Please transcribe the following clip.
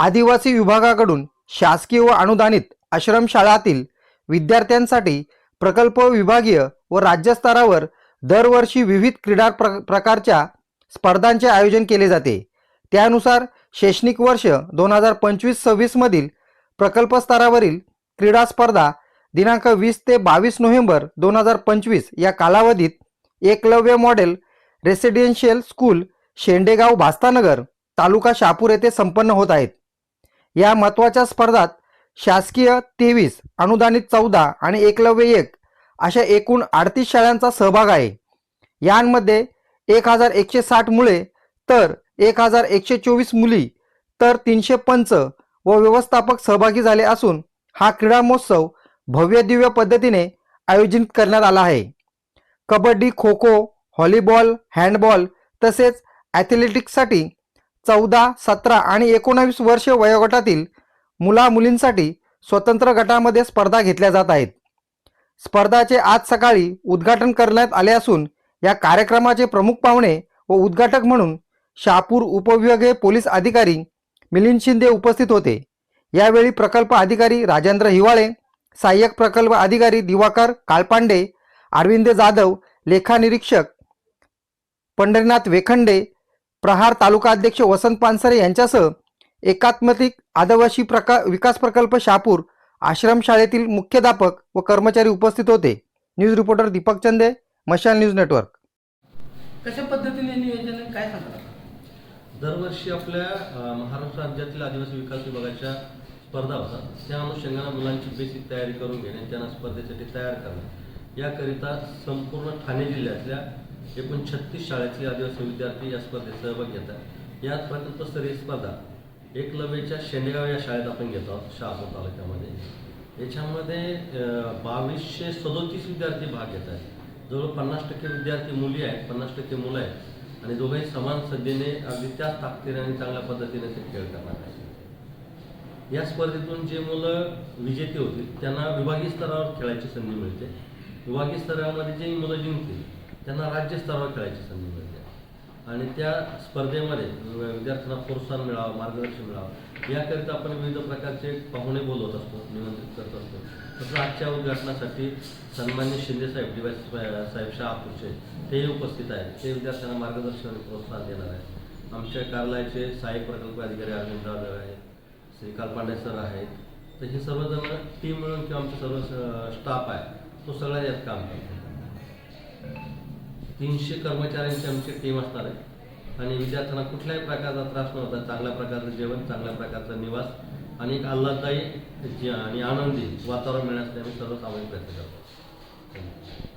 आदिवासी विभागाकडून शासकीय व अनुदानित आश्रमशाळातील विद्यार्थ्यांसाठी प्रकल्प विभागीय व राज्यस्तरावर दरवर्षी विविध क्रीडा प्र प्रकारच्या स्पर्धांचे आयोजन केले जाते. त्यानुसार शैक्षणिक वर्ष दोन हजार पंचवीस सव्वीसमधील प्रकल्प स्तरावरील क्रीडा स्पर्धा दिनांक वीस ते बावीस नोव्हेंबर दोन हजार पंचवीस या कालावधीत Eklavya model residential school Shendegaon Bhastanagar taluka Shapur येथे संपन्न होत आहेत. या महत्त्वाच्या स्पर्धात शासकीय तेवीस अनुदानित चौदा आणि एकलव्य एक अशा एकूण अडतीस शाळांचा सहभाग आहे. यांमध्ये एक हजार एकशे साठ मुले तर एक हजार एकशे चोवीस मुली तर तीनशे पंच व व्यवस्थापक सहभागी झाले असून हा क्रीडा महोत्सव भव्य दिव्य पद्धतीने आयोजित करण्यात आला आहे. कबड्डी खो खो व्हॉलीबॉल हँडबॉल तसेच ॲथलेटिक्ससाठी चौदा सतरा आणि एकोणावीस वर्ष वयोगटातील मुला मुलींसाठी स्वतंत्र गटामध्ये स्पर्धा घेतल्या जात आहेत. स्पर्धाचे आज सकाळी उद्घाटन करण्यात आले असून या कार्यक्रमाचे प्रमुख पाहुणे व उद्घाटक म्हणून शहापूर उपविभागीय पोलीस अधिकारी मिलिंद शिंदे उपस्थित होते. यावेळी प्रकल्प अधिकारी राजेंद्र हिवाळे सहाय्यक प्रकल्प अधिकारी दिवाकर काळपांडे अरविंद जाधव लेखा निरीक्षक पंढरीनाथ वेखंडे प्रहार तालुका अध्यक्ष वसंत पानसरे यांच्यासह एकात्मिक आदिवासी प्रका विकास प्रकल्प शहापूर आश्रमशाळेतील मुख्याध्यापक व कर्मचारी उपस्थित होते. न्यूज रिपोर्टर दीपक चंदे मशाल न्यूज नेटवर्क. कशा पद्धतीने नियोजन? काय सांगता? दरवर्षी आपल्या महाराष्ट्र राज्यातील आदिवासी विकास विभागाच्या स्पर्धा होतात. त्या अनुषंगानं मुलांची बेसिक तयारी करून घेणे त्यांना स्पर्धेसाठी तयार करणे. याकरिता संपूर्ण ठाणे जिल्ह्यातल्या एकूण छत्तीस शाळेतील आदिवासी विद्यार्थी या स्पर्धेत सहभाग घेतात. या प्रकल्पस्तरीय स्पर्धा एकलव्यच्या शेंडेगाव या शाळेत आपण घेतो आहोत शहापूर तालुक्यामध्ये. याच्यामध्ये बावीसशे सदोतीस विद्यार्थी भाग घेत आहेत. जवळ पन्नास टक्के विद्यार्थी मुली आहेत पन्नास टक्के मुलं आहेत. आणि दोघंही समान संधीने अगदी त्याच ताकदीने आणि चांगल्या पद्धतीने ते खेळ करणार आहेत. या स्पर्धेतून जे मुलं विजेते होतील त्यांना विभागीय स्तरावर खेळायची संधी मिळते. विभागीय स्तरामध्ये जे मुलं जिंकतील त्यांना राज्य स्तरावर खेळायची संधी मिळते. आणि त्या स्पर्धेमध्ये विद्यार्थ्यांना प्रोत्साहन मिळावं मार्गदर्शन मिळावं याकरिता आपण विविध प्रकारचे पाहुणे बोलवत असतो निमंत्रित करत असतो. तसं आजच्या उद्घाटनासाठी सन्मान्य शिंदेसाहेब डी वाय साहेब शहापूरचे तेही उपस्थित आहेत. ते विद्यार्थ्यांना मार्गदर्शन आणि प्रोत्साहन देणार आहेत. आमच्या कार्यालयाचे सहाय्यक प्रकल्प अधिकारी अरविंद जाधव आहेत श्री पांडे सर आहेत. तर हे सर्वजण टीम मिळून किंवा आमचे सर्व स्टाफ आहे तो सगळा यात काम करतो. तीनशे कर्मचाऱ्यांची आमची टीम असणार आहे. आणि विद्यार्थ्यांना कुठल्याही प्रकारचा त्रास न होता चांगल्या प्रकारचं जेवण चांगल्या प्रकारचा निवास आणि एक आल्हाददायी आणि आनंदी वातावरण मिळण्यासाठी आम्ही सर्व सामाजिक प्रयत्न करतो. धन्यवाद.